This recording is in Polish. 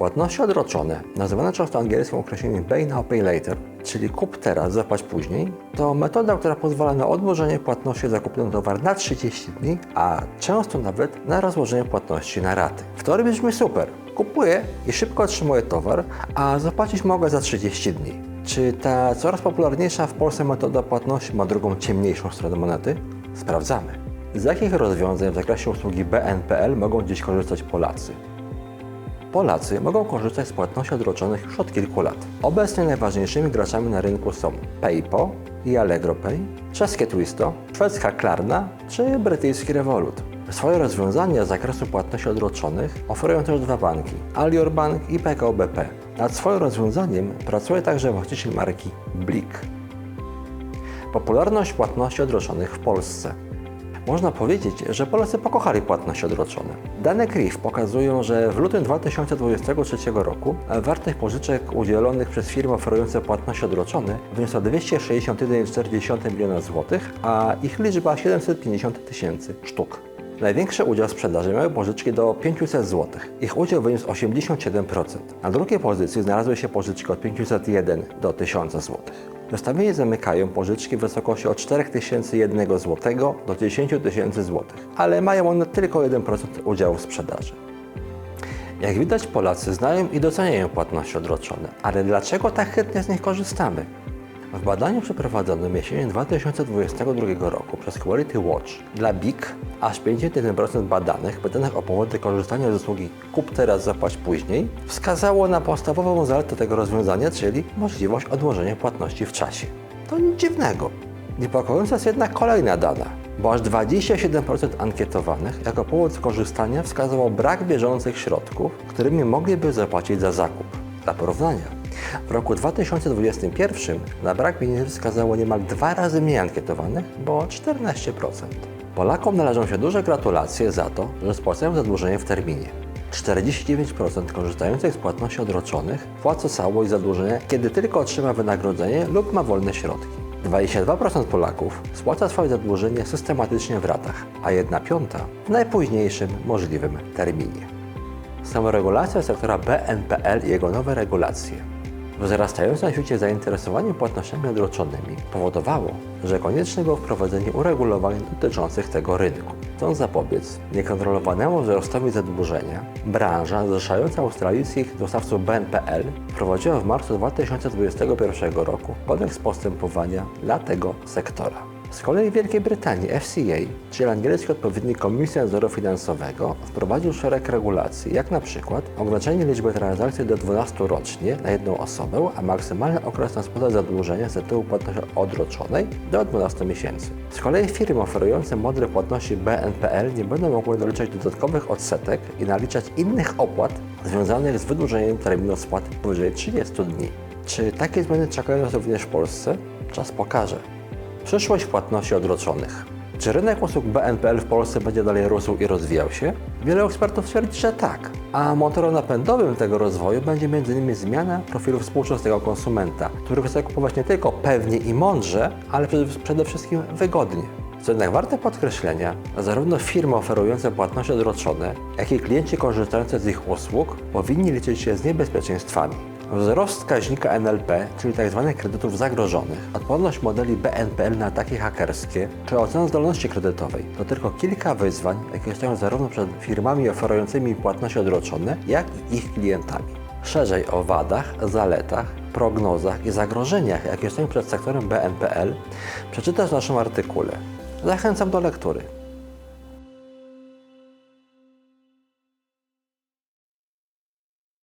Płatności odroczone, nazywane często angielskim określeniem Pay Now, Pay Later, czyli kup teraz, zapłać później, to metoda, która pozwala na odłożenie płatności za kupiony towar na 30 dni, a często nawet na rozłożenie płatności na raty. W brzmi super. Kupuję i szybko otrzymuję towar, a zapłacić mogę za 30 dni. Czy ta coraz popularniejsza w Polsce metoda płatności ma drugą ciemniejszą stronę monety? Sprawdzamy. Z jakich rozwiązań w zakresie usługi BNPL mogą dziś korzystać Polacy? Polacy mogą korzystać z płatności odroczonych już od kilku lat. Obecnie najważniejszymi graczami na rynku są PayPo i Allegro Pay, czeskie Twisto, szwedzka Klarna czy brytyjski Revolut. Swoje rozwiązania z zakresu płatności odroczonych oferują też dwa banki, Alior Bank i PKO BP. Nad swoim rozwiązaniem pracuje także właściciel marki Blik. Popularność płatności odroczonych w Polsce. Można powiedzieć, że Polacy pokochali płatności odroczone. Dane KRIF pokazują, że w lutym 2023 roku wartość pożyczek udzielonych przez firmy oferujące płatności odroczone wyniosła 261,4 miliona złotych, a ich liczba 750 tysięcy sztuk. Największy udział sprzedaży miały pożyczki do 500 zł. Ich udział wyniósł 87%. Na drugiej pozycji znalazły się pożyczki od 501 do 1000 zł. Zestawienie zamykają pożyczki w wysokości od 4001 zł do 10 tysięcy zł, ale mają one tylko 1% udziału w sprzedaży. Jak widać, Polacy znają i doceniają płatności odroczone, ale dlaczego tak chętnie z nich korzystamy? W badaniu przeprowadzonym jesienią 2022 roku przez Quality Watch dla BIG aż 51% badanych pytanych o powody korzystania z usługi kup teraz, zapłać później wskazało na podstawową zaletę tego rozwiązania, czyli możliwość odłożenia płatności w czasie. To nic dziwnego. Niepokojąca jest jednak kolejna dana, bo aż 27% ankietowanych jako powód korzystania wskazało brak bieżących środków, którymi mogliby zapłacić za zakup. Dla porównania, w roku 2021 na brak pieniędzy wskazało niemal dwa razy mniej ankietowanych, bo 14%. Polakom należą się duże gratulacje za to, że spłacają zadłużenie w terminie. 49% korzystających z płatności odroczonych płaca całość zadłużenia, kiedy tylko otrzyma wynagrodzenie lub ma wolne środki. 22% Polaków spłaca swoje zadłużenie systematycznie w ratach, a 1 piąta w najpóźniejszym możliwym terminie. Samoregulacja sektora BNPL i jego nowe regulacje Wzrastające świecie zainteresowanie płatnościami odroczonymi powodowało, że konieczne było wprowadzenie uregulowań dotyczących tego rynku. Chcąc zapobiec niekontrolowanemu wzrostowi zadłużenia, branża zrzeszająca australijskich dostawców BNPL wprowadziła w marcu 2021 roku kodeks postępowania dla tego sektora. Z kolei w Wielkiej Brytanii FCA, czyli angielski odpowiednik Komisji Nadzoru Finansowego, wprowadził szereg regulacji, jak na przykład ograniczenie liczby transakcji do 12 rocznie na jedną osobę, a maksymalny okres na spłatę zadłużenia z tytułu płatności odroczonej do 12 miesięcy. Z kolei firmy oferujące model płatności BNPL nie będą mogły doliczać dodatkowych odsetek i naliczać innych opłat związanych z wydłużeniem terminu spłaty powyżej 30 dni. Czy takie zmiany czekają nas również w Polsce? Czas pokaże. Przyszłość płatności odroczonych. Czy rynek usług BNPL w Polsce będzie dalej rósł i rozwijał się? Wiele ekspertów twierdzi, że tak. A motorem napędowym tego rozwoju będzie m.in. zmiana profilu współczesnego konsumenta, który chce kupować nie tylko pewnie i mądrze, ale przede wszystkim wygodnie. Co jednak warte podkreślenia, zarówno firmy oferujące płatności odroczone, jak i klienci korzystający z ich usług powinni liczyć się z niebezpieczeństwami. Wzrost wskaźnika NLP, czyli tzw. kredytów zagrożonych, odporność modeli BNPL na ataki hakerskie czy ocena zdolności kredytowej to tylko kilka wyzwań, jakie stoją zarówno przed firmami oferującymi płatności odroczone, jak i ich klientami. Szerzej o wadach, zaletach, prognozach i zagrożeniach, jakie stoją przed sektorem BNPL, przeczytasz w naszym artykule. Zachęcam do lektury.